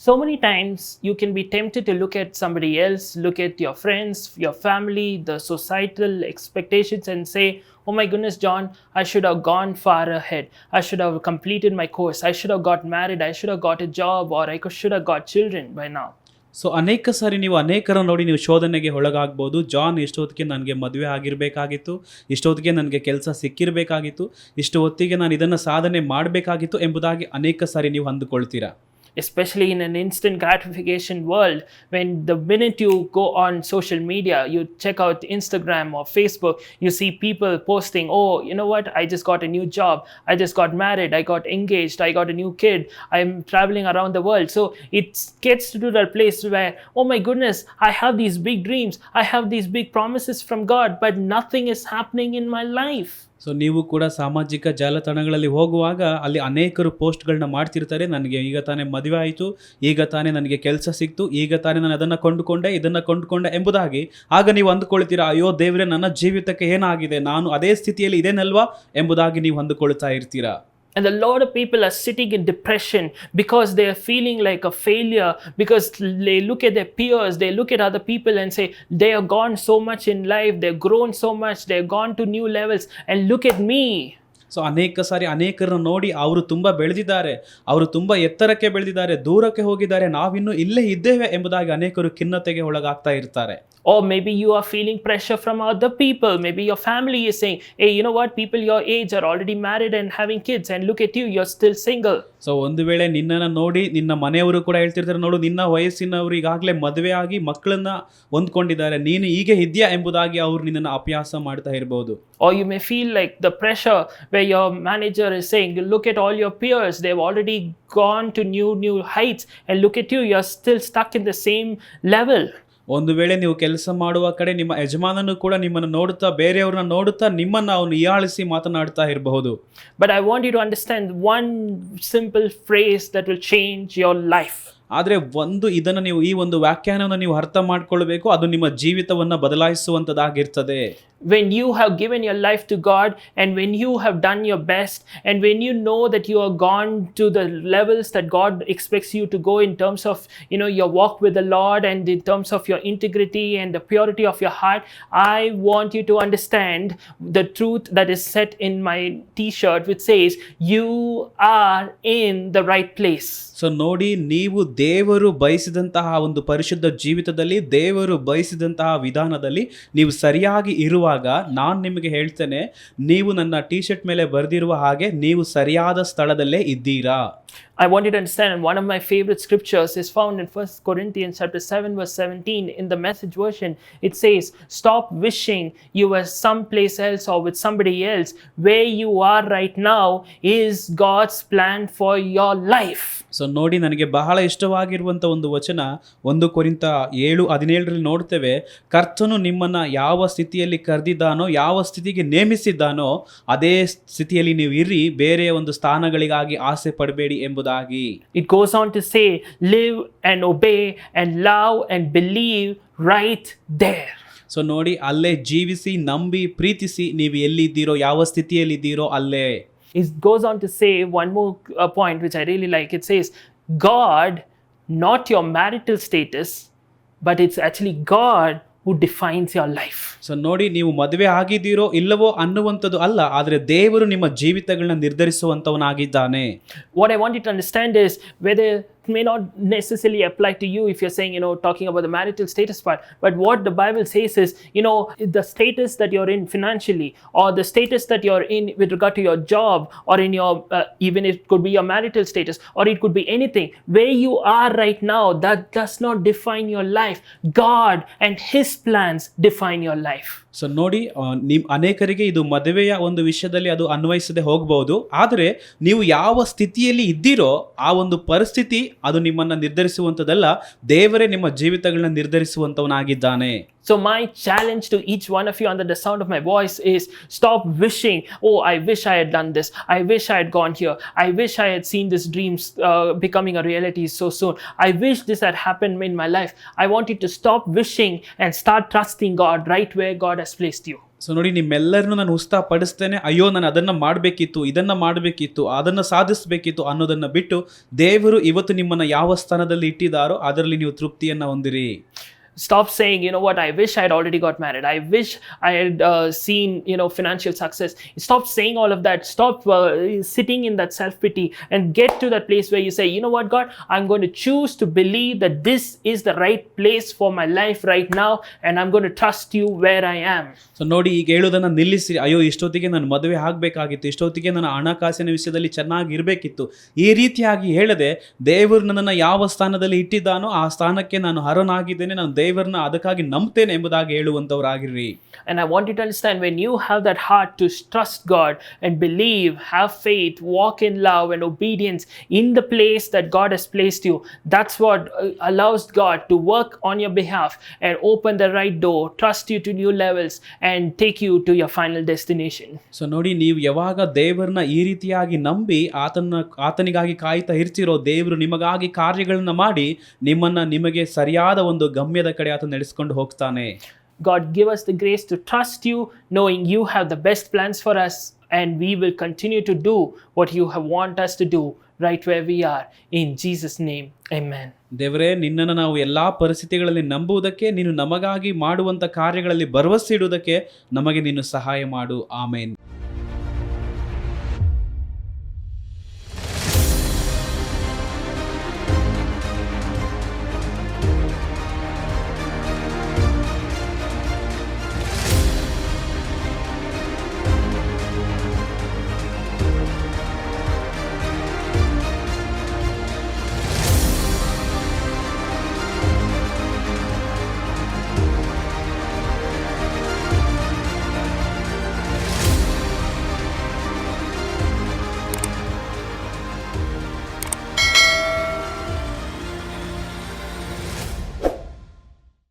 So many times you can be tempted to look at somebody else, look at your friends, your family, the societal expectations, and say, Oh my goodness, John, I should have gone far ahead. I should have completed my course. I should have got married. I should have got a job, or I should have got children by now. So ಅನೇಕ ಸಾರಿ ನೀವು ಅನೇಕರ ನೋಡಿ ನೀವು ಶೋಧನೆಗೆ ಒಳಗಾಗ್ಬೋದು John ಇಷ್ಟೊತ್ತಿಗೆ ನನಗೆ ಮದುವೆ ಆಗಿರಬೇಕಾಗಿತ್ತು ಇಷ್ಟೊತ್ತಿಗೆ ನನಗೆ ಕೆಲಸ ಸಿಕ್ಕಿರಬೇಕಾಗಿತ್ತು ಇಷ್ಟು ಹೊತ್ತಿಗೆ ನಾನು ಇದನ್ನು ಸಾಧನೆ ಮಾಡಬೇಕಾಗಿತ್ತು ಎಂಬುದಾಗಿ ಅನೇಕ ಸಾರಿ ನೀವು ಅಂದುಕೊಳ್ತೀರಾ especially in an instant gratification world when the minute you go on social media you check out instagram or facebook you see people posting oh you know what? I just got a new job. I just got married. I got engaged. I got a new kid. I'm traveling around the world. So it gets to that place where oh my goodness i have these big dreams. I have these big promises from god but nothing is happening in my life so ನೀವು ಕೂಡ ಸಾಮಾಜಿಕ ಜಾಲತಾಣಗಳಲ್ಲಿ ಹೋಗುವಾಗ ಅಲ್ಲಿ ಅನೇಕರು ಪೋಸ್ಟ್ಗಳನ್ನ ಮಾಡ್ತಿರ್ತಾರೆ. ನನಗೆ ಈಗ ತಾನೇ ಮದುವೆ ಆಯಿತು, ಈಗ ತಾನೇ ನನಗೆ ಕೆಲಸ ಸಿಕ್ತು, ಈಗ ತಾನೇ ನಾನು ಅದನ್ನು ಕೊಂಡುಕೊಂಡೆ, ಇದನ್ನು ಕೊಂಡುಕೊಂಡೆ ಎಂಬುದಾಗಿ ಆಗ ನೀವು ಅಂದುಕೊಳ್ತೀರಾ, ಅಯ್ಯೋ, ದೇವರೇ, ನನ್ನ ಜೀವಿತಕ್ಕೆ ಏನಾಗಿದೆ? ನಾನು ಅದೇ ಸ್ಥಿತಿಯಲ್ಲಿ ಇದೇನಲ್ವಾ? ಎಂಬುದಾಗಿ ನೀವು ಅಂದುಕೊಳ್ತಾ ಇರ್ತೀರಾ. And a lot of people are sitting in depression because they are feeling like a failure, because they look at their peers, they look at other people and say, they have gone so much in life, they've grown so much, they've gone to new levels, and look at me. So ಅನೇಕ ಸಾರಿ ಅನೇಕರನ್ನು ನೋಡಿ ಅವರು ತುಂಬ ಬೆಳೆದಿದ್ದಾರೆ ಅವರು ತುಂಬ ಎತ್ತರಕ್ಕೆ ಬೆಳೆದಿದ್ದಾರೆ ದೂರಕ್ಕೆ ಹೋಗಿದ್ದಾರೆ ನಾವಿನ್ನೂ ಇಲ್ಲೇ ಇದ್ದೇವೆ ಎಂಬುದಾಗಿ ಅನೇಕರು ಖಿನ್ನತೆಗೆ ಒಳಗಾಗ್ತಾ ಇರ್ತಾರೆ Or maybe you are feeling pressure from other people. Maybe your family is saying, hey, you know what? People your age are already married and having kids, and look at you, you're still single. So ಒಂದು ವೇಳೆ ನಿನ್ನನ್ನು ನೋಡಿ ನಿನ್ನ ಮನೆಯವರು ಕೂಡ ಹೇಳ್ತಿರ್ತಾರೆ, ನೋಡು, ನಿನ್ನ ವಯಸ್ಸಿನವರು ಈಗಾಗಲೇ ಮದುವೆ ಆಗಿ ಮಕ್ಕಳನ್ನು ಹೊಂದ್ಕೊಂಡಿದ್ದಾರೆ. ನೀನು ಹೀಗೆ ಇದೆಯಾ ಎಂಬುದಾಗಿ ಅವರು ನಿನ್ನನ್ನು ಅಭ್ಯಾಸ ಮಾಡ್ತಾ ಇರ್ಬೋದು. Or you may feel like the pressure way your manager is saying look at all your peers they have already gone to new new heights and look at you you are still stuck in the same level ಒಂದು ವೇಳೆ ನೀವು ಕೆಲಸ ಮಾಡುವ ಕಡೆ ನಿಮ್ಮ ಯಜಮಾನನು ಕೂಡ ನಿಮ್ಮನ್ನು ನೋಡುತ್ತಾ ಬೇರೆಯವ್ರನ್ನ ನೋಡುತ್ತಾ ನಿಮ್ಮನ್ನು ಅವನು ಹೀಯಾಳಿಸಿ ಮಾತನಾಡ್ತಾ ಇರಬಹುದು. But I want you to understand one simple phrase that will change your life ಆದರೆ ಒಂದು ಇದನ್ನು ನೀವು ಈ ಒಂದು ವ್ಯಾಖ್ಯಾನವನ್ನು ನೀವು ಅರ್ಥ ಮಾಡ್ಕೊಳ್ಬೇಕು ಅದು ನಿಮ್ಮ ಜೀವಿತವನ್ನು ಬದಲಾಯಿಸುವಂಥದ್ದಾಗಿರ್ತದೆ When you have given your life to God and when you have done your best and when you know that you are gone to the levels that God expects you to go in terms of you know your walk with the Lord and in terms of your integrity and the purity of your heart, I want you to understand the truth that is set in my t-shirt which says you are in the right place. So ನೋಡಿ ನೀವು ದೇವರು ಬಯಸಿದಂತಹ ಒಂದು ಪರಿಶುದ್ಧ ಜೀವಿತದಲ್ಲಿ ದೇವರು ಬಯಸಿದಂತಹ ವಿಧಾನದಲ್ಲಿ ನೀವು ಸರಿಯಾಗಿ ಇರುವಾಗ ನಾನು ನಿಮಗೆ ಹೇಳ್ತೇನೆ, ನೀವು ನನ್ನ ಟಿ ಶರ್ಟ್ ಮೇಲೆ ಬರೆದಿರುವ ಹಾಗೆ ನೀವು ಸರಿಯಾದ ಸ್ಥಳದಲ್ಲೇ ಇದ್ದೀರಾ. I want you to understand, and one of my favorite scriptures is found in 1 Corinthians chapter 7, verse 17. In the message version, it says, Stop wishing you were someplace else or with somebody else. Where you are right now is God's plan for your life. So ನೋಡಿ ನನಗೆ ಬಹಳ ಇಷ್ಟವಾಗಿರುವಂಥ ಒಂದು ವಚನ ಒಂದು ಕೊರಿಂತ ಏಳು ಹದಿನೇಳರಲ್ಲಿ ನೋಡ್ತೇವೆ ಕರ್ತನು ನಿಮ್ಮನ್ನು ಯಾವ ಸ್ಥಿತಿಯಲ್ಲಿ ಕರೆದಿದ್ದಾನೋ ಯಾವ ಸ್ಥಿತಿಗೆ ನೇಮಿಸಿದ್ದಾನೋ ಅದೇ ಸ್ಥಿತಿಯಲ್ಲಿ ನೀವು ಇರ್ರಿ ಬೇರೆ ಒಂದು ಸ್ಥಾನಗಳಿಗಾಗಿ ಆಸೆ ಪಡಬೇಡಿ ಎಂಬುದಾಗಿ It goes on to say, Live and obey and love and believe right there. So ನೋಡಿ ಅಲ್ಲೇ ಜೀವಿಸಿ ನಂಬಿ ಪ್ರೀತಿಸಿ ನೀವು ಎಲ್ಲಿದ್ದೀರೋ ಯಾವ ಸ್ಥಿತಿಯಲ್ಲಿದ್ದೀರೋ ಅಲ್ಲೇ It goes on to say one more uh, point which I really like. It says, God, not your marital status, but it's actually God who defines your life. So ನೋಡಿ ನೀವು ಮದುವೆ ಆಗಿದ್ದೀರೋ ಇಲ್ಲವೋ ಅನ್ನುವಂಥದ್ದು ಅಲ್ಲ ಆದರೆ ದೇವರು ನಿಮ್ಮ ಜೀವಿತಗಳನ್ನ ನಿರ್ಧರಿಸುವಂಥವನಾಗಿದ್ದಾನೆ What I want you to understand is whether it may not necessarily apply to you if you're saying, you know, talking about the marital status part, but what the Bible says is, you know, the status that you're in financially, or the status that you're in with regard to your job, or in your, uh, even it could be your marital status, or it could be anything, where you are right now, that does not define your life. God and His plans define your life. So ನೋಡಿ ನಿಮ್ ಅನೇಕರಿಗೆ ಇದು ಮದುವೆಯ ಒಂದು ವಿಷಯದಲ್ಲಿ ಅದು ಅನ್ವಯಿಸದೆ ಹೋಗಬಹುದು ಆದರೆ, ನೀವು ಯಾವ ಸ್ಥಿತಿಯಲ್ಲಿ ಇದ್ದೀರೋ, ಆ ಒಂದು ಪರಿಸ್ಥಿತಿ ಅದು ನಿಮ್ಮನ್ನು ನಿರ್ಧರಿಸುವಂಥದ್ದಲ್ಲ. ದೇವರೇ ನಿಮ್ಮ ಜೀವಿತಗಳನ್ನ ನಿರ್ಧರಿಸುವಂಥವನಾಗಿದ್ದಾನೆ So, my challenge to each one of you under the sound of my voice is stop wishing, oh, I wish I had done this. I wish I had gone here. I wish I had seen this dream uh, becoming a reality so soon. I wish this had happened in my life. I want you to stop wishing and start trusting God right where God has placed you. So ನೋಡಿ ನಿಮ್ಮೆಲ್ಲರನ್ನು ನಾನು ಉತ್ಸಾಹ ಪಡಿಸ್ತೇನೆ ಅಯ್ಯೋ ನಾನು ಅದನ್ನು ಮಾಡಬೇಕಿತ್ತು ಇದನ್ನು ಮಾಡಬೇಕಿತ್ತು ಅದನ್ನು ಸಾಧಿಸಬೇಕಿತ್ತು ಅನ್ನೋದನ್ನು ಬಿಟ್ಟು ದೇವರು ಇವತ್ತು ನಿಮ್ಮನ್ನು ಯಾವ ಸ್ಥಾನದಲ್ಲಿ ಇಟ್ಟಿದ್ದಾರೋ ಅದರಲ್ಲಿ ನೀವು ತೃಪ್ತಿಯನ್ನು ಹೊಂದಿರಿ Stop saying, you know what, I wish I had already got married. I wish I had uh, seen, you know, financial success. Stop saying all of that. Stop uh, sitting in that self pity and get to that place where you say, you know what, God, I'm going to choose to believe that this is the right place for my life right now, and I'm going to trust you where I am. So ನೋಡಿ ಈಗ ಹೇಳೋದನ್ನ ನಿಲ್ಲಿಸಿ ಅಯ್ಯೋ ಇಷ್ಟೊತ್ತಿಗೆ ನಾನು ಮದುವೆ ಆಗಬೇಕಾಗಿತ್ತು ಇಷ್ಟೊತ್ತಿಗೆ ನನ್ನ ಹಣಕಾಸಿನ ವಿಷಯದಲ್ಲಿ ಚೆನ್ನಾಗಿರಬೇಕಿತ್ತು ಈ ರೀತಿಯಾಗಿ ಹೇಳದೆ ದೇವರು ನನ್ನನ್ನು ಯಾವ ಸ್ಥಾನದಲ್ಲಿ ಇಟ್ಟಿದ್ದಾನೋ ಆ ಸ್ಥಾನಕ್ಕೆ ನಾನು ಹರನಾಗಿದ್ದೇನೆ ನಾನು ದೇವರನ್ನ ಅದಕ್ಕಾಗಿ ನಂಬ್ತೇನೆ ಎಂಬುದಾಗಿ ಹೇಳುವಂಥವರಾಗಿರ್ರಿ And I want you to understand when you have that heart to trust God and believe, have faith, walk in love and obedience in the place that God has placed you, that's what uh, allows God to work on your behalf and open the right door, trust you to new levels, and take you to your final destination. So ನೋಡಿ ನೀವು ಯಾವಾಗ ದೇವರನ್ನ ಈ ರೀತಿಯಾಗಿ ನಂಬಿ ಆತನ ಆತನಿಗಾಗಿ ಕಾಯ್ತಾ ಇರ್ತಿರೋ ದೇವರು ನಿಮಗಾಗಿ ಕಾರ್ಯಗಳನ್ನ ಮಾಡಿ ನಿಮ್ಮನ್ನ ನಿಮಗೆ ಸರಿಯಾದ ಒಂದು ಗಮ್ಯದ ಕಡೆ ಆತ ನಡೆಸ್ಕೊಂಡು ಹೋಗ್ತಾನೆ God, give us the grace to trust you, knowing you have the best plans for us, and we will continue to do what you have want us to do right where we are. In Jesus' name, amen. ದೇವರೇ ನಿನ್ನನ್ನು ನಾವು ಎಲ್ಲ ಪರಿಸ್ಥಿತಿಗಳಲ್ಲಿ ನಂಬುವುದಕ್ಕೆ ನೀನು ನಮಗಾಗಿ ಮಾಡುವಂಥ ಕಾರ್ಯಗಳಲ್ಲಿ ಭರವಸೆ ಇಡುವುದಕ್ಕೆ ನಮಗೆ ನೀನು ಸಹಾಯ ಮಾಡು ಆಮೇನ್